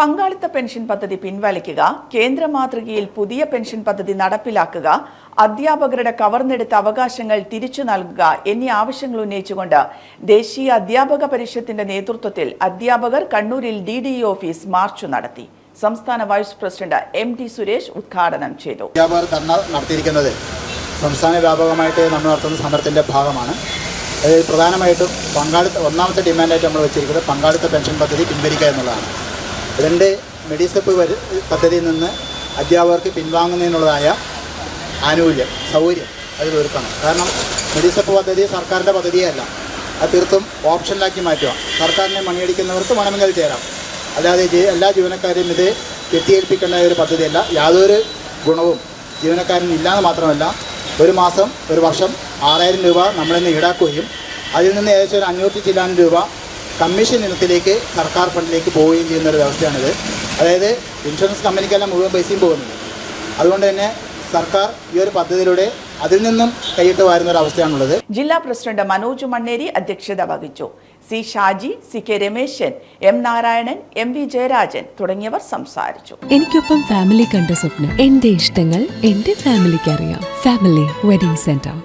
പങ്കാളിത്ത പെൻഷൻ പദ്ധതി പിൻവലിക്കുക കേന്ദ്ര മാതൃകയിൽ പുതിയ പെൻഷൻ പദ്ധതി നടപ്പിലാക്കുക അധ്യാപകരുടെ കവർന്നെടുത്ത അവകാശങ്ങൾ തിരിച്ചു നൽകുക എന്നീ ആവശ്യങ്ങൾ ഉന്നയിച്ചുകൊണ്ട് ദേശീയ അധ്യാപക പരിഷത്തിന്റെ നേതൃത്വത്തിൽ അധ്യാപകർ കണ്ണൂരിൽ D D E office march നടത്തി. സംസ്ഥാന vice president M T Suresh ഉദ്ഘാടനം ചെയ്തു. നടത്തിയിരിക്കുന്നത് സംസ്ഥാന വ്യാപകമായിട്ട് നമ്മൾ നടത്തുന്ന സമരത്തിന്റെ ഭാഗമാണ്. അതായത് പ്രധാനമായിട്ടും പങ്കാളിത്ത ഒന്നാമത്തെ ഡിമാൻഡായിട്ട് നമ്മൾ വെച്ചിരിക്കുന്നത് പങ്കാളിത്ത പെൻഷൻ പദ്ധതി പിൻവലിക്കുക എന്നുള്ളതാണ്. രണ്ട് മെഡിസപ്പ് പദ്ധതിയിൽ നിന്ന് അധ്യാപകർക്ക് പിൻവാങ്ങുന്നതിനുള്ളതായ ആനുകൂല്യം സൗകര്യം അതിൽ ഒരുക്കണം. കാരണം മെഡിസപ്പ് പദ്ധതി സർക്കാരിന്റെ പദ്ധതിയല്ല അത് തീർത്തും ഓപ്ഷനിലാക്കി മാറ്റുക. സർക്കാരിനെ മണിയടിക്കുന്നവർക്ക് വേണമെങ്കിൽ ചേരാം. അല്ലാതെ എല്ലാ ജീവനക്കാരെയും ഇത് കെട്ടിയേൽപ്പിക്കേണ്ട ഒരു പദ്ധതിയല്ല. യാതൊരു ഗുണവും ജീവനക്കാരന് ഇല്ലാന്ന് മാത്രമല്ല ഒരു മാസം ഒരു വർഷം ആറായിരം രൂപ നമ്മളിന്ന് ഈടാക്കുകയും അതിൽ നിന്ന് ഏകദേശം ഒരു അഞ്ഞൂറ്റി ചില്ലാനും രൂപ കമ്മീഷൻ ഇനത്തിലേക്ക് സർക്കാർ ഫണ്ടിലേക്ക് പോവുകയും ചെയ്യുന്ന ഒരു വ്യവസ്ഥയാണിത്. അതായത് ഇൻഷുറൻസ് കമ്പനിക്കെല്ലാം മുഴുവൻ പൈസയും പോകുന്നത് അതുകൊണ്ട് തന്നെ സർക്കാർ ഈ ഒരു പദ്ധതിയിലൂടെ അതിൽ നിന്നും കൈയിട്ട് വാരുന്ന ഒരു അവസ്ഥയാണുള്ളത്. ജില്ലാ പ്രസിഡന്റ് മനോജ് മണ്ണേരി അധ്യക്ഷത വഹിച്ചു. C Shaji C K Rameshan M Narayanan M V Jayarajan തുടങ്ങിയവർ സംസാരിച്ചു. എനിക്കൊപ്പം ഫാമിലി കണ്ട സ്വപ്നം. എന്റെ ഇഷ്ടങ്ങൾ എന്റെ ഫാമിലിക്ക് അറിയാം. Family wedding centre.